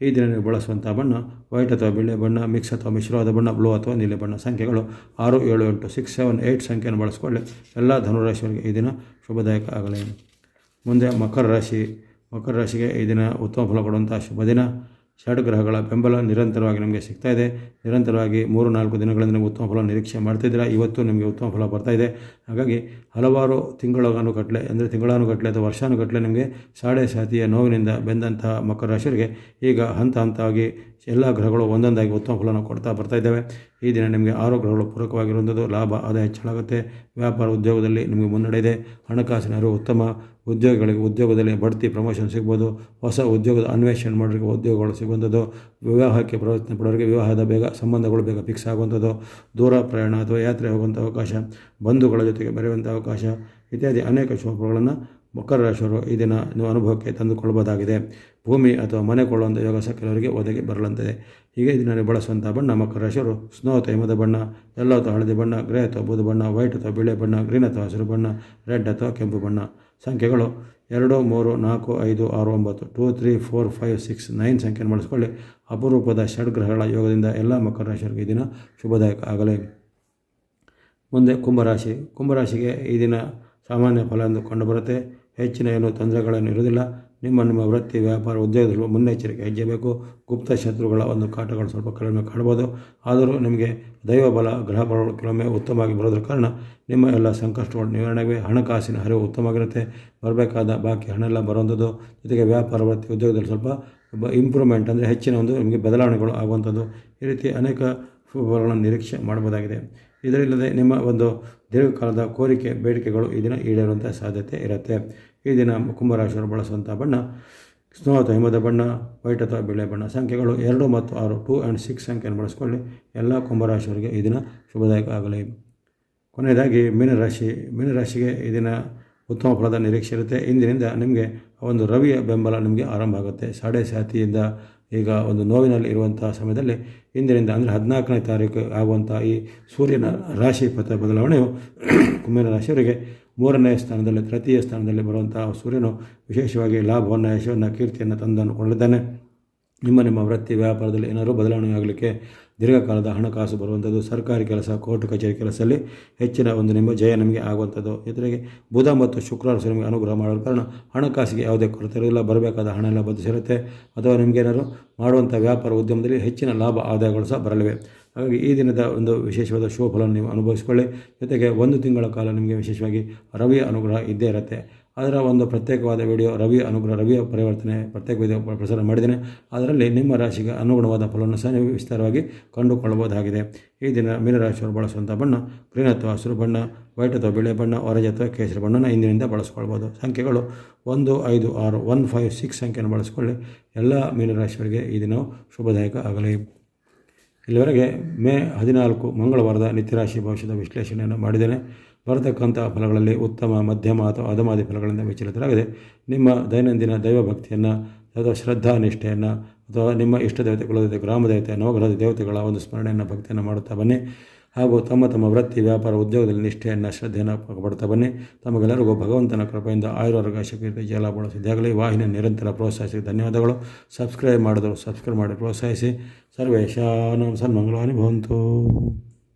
ಈ ದಿನ ನೀವು ಬಳಸುವಂಥ ಬಣ್ಣ ವೈಟ್ ಅಥವಾ ಬಿಳಿ ಬಣ್ಣ ಮಿಕ್ಸ್ ಅಥವಾ ಮಿಶ್ರವಾದ ಬಣ್ಣ ಬ್ಲೂ ಅಥವಾ ನೀಲಿ ಬಣ್ಣ. ಸಂಖ್ಯೆಗಳು ಆರು, ಏಳು, ಎಂಟು ಸಿಕ್ಸ್ ಸೆವೆನ್ ಏಯ್ಟ್ ಸಂಖ್ಯೆಯನ್ನು ಬಳಸ್ಕೊಳ್ಳಿ. ಎಲ್ಲ ಧನುರಾಶಿಯವರಿಗೆ ಈ ದಿನ ಶುಭದಾಯಕ ಆಗಲಿ. ಮುಂದೆ ಮಕರ ರಾಶಿ. ಮಕರ ರಾಶಿಗೆ ಈ ದಿನ ಉತ್ತಮ ಫಲ ಕೊಡುವಂಥ ಶುಭ ದಿನ. ಷಡ್ಗ್ರಹಗಳ ಬೆಂಬಲ ನಿರಂತರವಾಗಿ ನಮಗೆ ಸಿಗ್ತಾ ಇದೆ. ನಿರಂತರವಾಗಿ ಮೂರು ನಾಲ್ಕು ದಿನಗಳಿಂದ ನೀವು ಉತ್ತಮ ಫಲ ನಿರೀಕ್ಷೆ ಮಾಡ್ತಿದ್ದೀರಾ ಇವತ್ತು ನಿಮಗೆ ಉತ್ತಮ ಫಲ ಬರ್ತಾ ಇದೆ. ಹಾಗಾಗಿ ಹಲವಾರು ತಿಂಗಳಾನುಗಟ್ಟಲೆ ಅಂದರೆ ತಿಂಗಳಾನುಗಟ್ಟಲೆ ಅಥವಾ ವರ್ಷಾನುಗಟ್ಟಲೆ ನಿಮಗೆ ಸಾಡೆ ಸಾತಿಯ ನೋವಿನಿಂದ ಬೆಂದಂತಹ ಮಕರ ರಾಶಿಯರಿಗೆ ಈಗ ಹಂತ ಹಂತವಾಗಿ ಎಲ್ಲ ಗ್ರಹಗಳು ಒಂದೊಂದಾಗಿ ಉತ್ತಮ ಫಲವನ್ನು ಕೊಡ್ತಾ ಬರ್ತಾ ಇದ್ದಾವೆ. ಈ ದಿನ ನಿಮಗೆ ಆರು ಗ್ರಹಗಳು ಪೂರಕವಾಗಿರುವಂಥದ್ದು ಲಾಭ, ಆದಾಯ ಹೆಚ್ಚಳಾಗುತ್ತೆ. ವ್ಯಾಪಾರ ಉದ್ಯೋಗದಲ್ಲಿ ನಿಮಗೆ ಮುನ್ನಡೆ ಇದೆ. ಹಣಕಾಸಿನ ಉತ್ತಮ. ಉದ್ಯೋಗಿಗಳಿಗೆ ಉದ್ಯೋಗದಲ್ಲಿ ಬಡ್ತಿ ಪ್ರಮೋಷನ್ ಸಿಗ್ಬೋದು, ಹೊಸ ಉದ್ಯೋಗದ ಅನ್ವೇಷಣೆ ಮಾಡೋರಿಗೆ ಉದ್ಯೋಗಗಳು ಸಿಗುವಂಥದ್ದು, ವಿವಾಹಕ್ಕೆ ಪ್ರಯತ್ನ ಪಡೋರಿಗೆ ವಿವಾಹದ ಬೇಗ ಸಂಬಂಧಗಳು ಬೇಗ ಫಿಕ್ಸ್ ಆಗುವಂಥದ್ದು, ದೂರ ಪ್ರಯಾಣ ಅಥವಾ ಯಾತ್ರೆ ಹೋಗುವಂಥ ಅವಕಾಶ, ಬಂಧುಗಳ ಜೊತೆಗೆ ಬರೆಯುವಂಥ ಅವಕಾಶ ಇತ್ಯಾದಿ ಅನೇಕ ಶೋಭಗಳನ್ನು ಮಕರ ರಾಶಿಯವರು ಈ ದಿನ ನೀವು ಅನುಭವಕ್ಕೆ ತಂದುಕೊಳ್ಳಬಹುದಾಗಿದೆ ಭೂಮಿ ಅಥವಾ ಮನೆ ಕೊಳ್ಳುವಂಥ ಯೋಗ ಕೆಲವರಿಗೆ ಒದಗಿ ಬರಲಂತಿದೆ. ಹೀಗೆ ಈ ಬಳಸುವಂಥ ಬಣ್ಣ ಮಕರ ರಾಶಿಯವರು ಸ್ನೋ ಅಥವಾ ಹಿಮದ ಬಣ್ಣ, ಎಲ್ಲೋ ಅಥವಾ ಹಳದಿ ಬಣ್ಣ, ಗ್ರೇ ಅಥವಾ ಬೂದು ಬಣ್ಣ, ವೈಟ್ ಅಥವಾ ಬಿಳಿ ಬಣ್ಣ, ಗ್ರೀನ್ ಅಥವಾ ಹಸಿರು ಬಣ್ಣ, ರೆಡ್ ಅಥವಾ ಕೆಂಪು ಬಣ್ಣ. ಸಂಖ್ಯೆಗಳು ಎರಡು, ಮೂರು, ನಾಲ್ಕು, ಐದು, ಆರು, ಒಂಬತ್ತು two three four five six nine ಸಂಖ್ಯೆಯನ್ನು ಬಳಸಿಕೊಳ್ಳಿ ಅಪರೂಪದ ಷಡ್ಗ್ರಹಗಳ ಯೋಗದಿಂದ ಎಲ್ಲ ಮಕರ ರಾಶಿಯವರಿಗೆ ಈ ದಿನ ಶುಭದಾಯಕ ಆಗಲಿ. ಮುಂದೆ ಕುಂಭರಾಶಿ. ಕುಂಭರಾಶಿಗೆ ಈ ದಿನ ಸಾಮಾನ್ಯ ಫಲ ಎಂದು ಕಂಡುಬರುತ್ತೆ ಹೆಚ್ಚಿನ ಏನು ತೊಂದರೆಗಳೇನು ಇರುವುದಿಲ್ಲ. ನಿಮ್ಮ ನಿಮ್ಮ ವೃತ್ತಿ, ವ್ಯಾಪಾರ, ಉದ್ಯೋಗದಲ್ಲಿ ಮುನ್ನೆಚ್ಚರಿಕೆ ಹೆಜ್ಜೆ ಬೇಕು ಗುಪ್ತ ಶತ್ರುಗಳ ಒಂದು ಕಾಟಗಳು ಸ್ವಲ್ಪ ಕಡಿಮೆ ಕಾಣ್ಬೋದು. ಆದರೂ ನಿಮಗೆ ದೈವ ಬಲ ಗ್ರಹ ಬಲಗಳು ಕೆಲವೊಮ್ಮೆ ಉತ್ತಮವಾಗಿ ಬರೋದ್ರ ಕಾರಣ ನಿಮ್ಮ ಎಲ್ಲ ಸಂಕಷ್ಟಗಳು ನಿವಾರಣೆಗೆ ಹಣಕಾಸಿನ ಹರಿವು ಉತ್ತಮವಾಗಿರುತ್ತೆ. ಬರಬೇಕಾದ ಬಾಕಿ ಹಣ ಎಲ್ಲ ಬರುವಂಥದ್ದು. ಜೊತೆಗೆ ವ್ಯಾಪಾರ, ವೃತ್ತಿ, ಉದ್ಯೋಗದಲ್ಲಿ ಸ್ವಲ್ಪ ಇಂಪ್ರೂವ್ಮೆಂಟ್ ಅಂದರೆ ಹೆಚ್ಚಿನ ಒಂದು ನಿಮಗೆ ಬದಲಾವಣೆಗಳು ಆಗುವಂಥದ್ದು. ಈ ರೀತಿ ಅನೇಕ ಶುಭಗಳನ್ನು ನಿರೀಕ್ಷೆ ಮಾಡ್ಬೋದಾಗಿದೆ ಇದರಿಲ್ಲದೆ ನಿಮ್ಮ ಒಂದು ದೀರ್ಘಕಾಲದ ಕೋರಿಕೆ, ಬೇಡಿಕೆಗಳು ಈ ದಿನ ಈಡೇರುವಂಥ ಸಾಧ್ಯತೆ ಇರುತ್ತೆ. ಈ ದಿನ ಕುಂಭರಾಶಿಯವರು ಬಳಸುವಂಥ ಬಣ್ಣ ಸ್ನೋ ಅಥವಾ ಹಿಮದ ಬಣ್ಣ, ವೈಟ್ ಅಥವಾ ಬಿಳೆ ಬಣ್ಣ. ಸಂಖ್ಯೆಗಳು ಎರಡು ಮತ್ತು ಆರು, ಟೂ ಆ್ಯಂಡ್ ಸಿಕ್ಸ್ ಸಂಖ್ಯೆಯನ್ನು ಬಳಸ್ಕೊಳ್ಳಿ. ಎಲ್ಲ ಕುಂಭರಾಶಿಯವರಿಗೆ ಈ ದಿನ ಶುಭದಾಯಕ ಆಗಲಿ. ಕೊನೆಯದಾಗಿ ಮೀನರಾಶಿ ಮೀನರಾಶಿಗೆ ಈ ದಿನ ಉತ್ತಮ ಫಲದ ನಿರೀಕ್ಷೆ ಇರುತ್ತೆ. ಇಂದಿನಿಂದ ನಿಮಗೆ ಒಂದು ರವಿಯ ಬೆಂಬಲ ನಿಮಗೆ ಆರಂಭ ಆಗುತ್ತೆ. ಸಾಡೆ ಸಾತಿಯಿಂದ ಈಗ ಒಂದು ನೋವಿನಲ್ಲಿ ಇರುವಂಥ ಸಮಯದಲ್ಲಿ ಇಂದಿನಿಂದ ಅಂದರೆ ಹದಿನಾಲ್ಕನೇ ತಾರೀಕು ಆಗುವಂಥ ಈ ಸೂರ್ಯನ ರಾಶಿ ಪಥ ಬದಲಾವಣೆಯು ಕುಂಭನ ರಾಶಿಯವರಿಗೆ ಮೂರನೇ ಸ್ಥಾನದಲ್ಲಿ, ತೃತೀಯ ಸ್ಥಾನದಲ್ಲಿ ಬರುವಂತಹ ಸೂರ್ಯನು ವಿಶೇಷವಾಗಿ ಲಾಭವನ್ನು, ಯಶವನ್ನು, ಕೀರ್ತಿಯನ್ನು ತಂದು ಕೊಳ್ಳಿದ್ದಾನೆ ನಿಮ್ಮ ನಿಮ್ಮ ವೃತ್ತಿ, ವ್ಯಾಪಾರದಲ್ಲಿ ಏನಾದರೂ ಬದಲಾವಣೆ ಆಗಲಿಕ್ಕೆ ದೀರ್ಘಕಾಲದ ಹಣಕಾಸು ಬರುವಂಥದ್ದು, ಸರ್ಕಾರಿ ಕೆಲಸ, ಕೋರ್ಟ್ ಕಚೇರಿ ಕೆಲಸದಲ್ಲಿ ಹೆಚ್ಚಿನ ಒಂದು ನಿಮ್ಮ ಜಯ ನಿಮಗೆ ಆಗುವಂಥದ್ದು. ಜೊತೆಗೆ ಬುಧ ಮತ್ತು ಶುಕ್ರವಾರ ನಿಮಗೆ ಅನುಗ್ರಹ ಮಾಡುವ ಕಾರಣ ಹಣಕಾಸಿಗೆ ಯಾವುದೇ ಕೊರತೆ ಇರೋದಿಲ್ಲ ಬರಬೇಕಾದ ಹಣ ಎಲ್ಲ ಬದ್ಧಿಸಿರುತ್ತೆ ಅಥವಾ ನಿಮಗೆ ಏನಾದ್ರು ಮಾಡುವಂಥ ವ್ಯಾಪಾರ ಉದ್ಯಮದಲ್ಲಿ ಹೆಚ್ಚಿನ ಲಾಭ ಆದಾಯಗಳು ಸಹ ಬರಲಿವೆ. ಹಾಗಾಗಿ ಈ ದಿನದ ಒಂದು ವಿಶೇಷವಾದ ಶುಭ ಫಲವನ್ನು ನೀವು ಅನುಭವಿಸಿಕೊಳ್ಳಿ. ಜೊತೆಗೆ ಒಂದು ತಿಂಗಳ ಕಾಲ ನಿಮಗೆ ವಿಶೇಷವಾಗಿ ರವಿಯ ಅನುಗ್ರಹ ಇದ್ದೇ ಇರುತ್ತೆ. ಅದರ ಒಂದು ಪ್ರತ್ಯೇಕವಾದ ವಿಡಿಯೋ, ರವಿ ಅನುಗ್ರಹ ರವಿಯ ಪರಿವರ್ತನೆ, ಪ್ರತ್ಯೇಕ ವಿಡಿಯೋ ಪ್ರಸಾರ ಮಾಡಿದ್ದೇನೆ. ಅದರಲ್ಲಿ ನಿಮ್ಮ ರಾಶಿಗೆ ಅನುಗುಣವಾದ ಫಲವನ್ನು ಸಹ ನೀವು ವಿಸ್ತಾರವಾಗಿ ಕಂಡುಕೊಳ್ಳಬಹುದಾಗಿದೆ. ಈ ದಿನ ಮೀನರಾಶಿಯವರು ಬಳಸುವಂಥ ಬಣ್ಣ ಗ್ರೀನ್ ಅಥವಾ ಹಸಿರು ಬಣ್ಣ, ವೈಟ್ ಅಥವಾ ಬಿಳೆ ಬಣ್ಣ ಆರೆಂಜ್ ಅಥವಾ ಕೇಸರಿ ಬಣ್ಣನ ಇಂದಿನಿಂದ ಬಳಸ್ಕೊಳ್ಬೋದು ಸಂಖ್ಯೆಗಳು ಒಂದು, ಐದು, ಆರು ಒನ್ ಫೈವ್, ಸಿಕ್ಸ್ ಸಂಖ್ಯೆಯನ್ನು ಬಳಸಿಕೊಳ್ಳಿ. ಎಲ್ಲ ಮೀನರಾಶಿಯವರಿಗೆ ಈ ದಿನವು ಶುಭದಾಯಕ ಆಗಲಿ. ಇಲ್ಲಿವರೆಗೆ ಮೇ ಹದಿನಾಲ್ಕು ಮಂಗಳವಾರದ ನಿತ್ಯರಾಶಿ ಭವಿಷ್ಯದ ವಿಶ್ಲೇಷಣೆಯನ್ನು ಮಾಡಿದ್ದೇನೆ. ಬರತಕ್ಕಂಥ ಫಲಗಳಲ್ಲಿ ಉತ್ತಮ, ಮಧ್ಯಮ ಅಥವಾ ಅಧಮಾದಿ ಫಲಗಳಿಂದ ವಿಚಲಿತರಾಗಿದೆ ನಿಮ್ಮ ದೈನಂದಿನ ದೈವ ಭಕ್ತಿಯನ್ನು, ಅಥವಾ ಶ್ರದ್ಧಾ ನಿಷ್ಠೆಯನ್ನು, ಅಥವಾ ನಿಮ್ಮ ಇಷ್ಟ ದೇವತೆ ಕುಲದೇವತೆ ಗ್ರಾಮ ದೇವತೆ ನವಗ್ರಹದ ದೇವತೆಗಳ ಒಂದು ಸ್ಮರಣೆಯನ್ನು, ಭಕ್ತಿಯನ್ನು ಮಾಡುತ್ತಾ ಬನ್ನಿ. ಹಾಗೂ ತಮ್ಮ ತಮ್ಮ ವೃತ್ತಿ ವ್ಯಾಪಾರ ಉದ್ಯೋಗದಲ್ಲಿ ನಿಷ್ಠೆಯನ್ನು ಶ್ರದ್ಧೆಯನ್ನು ಪಡ್ತಾ ಬನ್ನಿ. ತಮಗೆಲ್ಲರಿಗೂ ಭಗವಂತನ ಕೃಪೆಯಿಂದ ಆಯುರ್ವರ್ಗ ಶಕ್ತಿ ಜಲ ಸಿದ್ಧಾಗಲಿ ವಾಹಿನಿ ನಿರಂತರ ಪ್ರೋತ್ಸಾಹಿಸಿ. ಧನ್ಯವಾದಗಳು. ಸಬ್ಸ್ಕ್ರೈಬ್ ಮಾಡಿದ್ರು ಸಬ್ಸ್ಕ್ರೈಬ್ ಮಾಡಿ ಪ್ರೋತ್ಸಾಹಿಸಿ. ಸರ್ವೇಶಾನಂ ಸನ್ಮಂಗಳಾನಿ ಭವಂತು.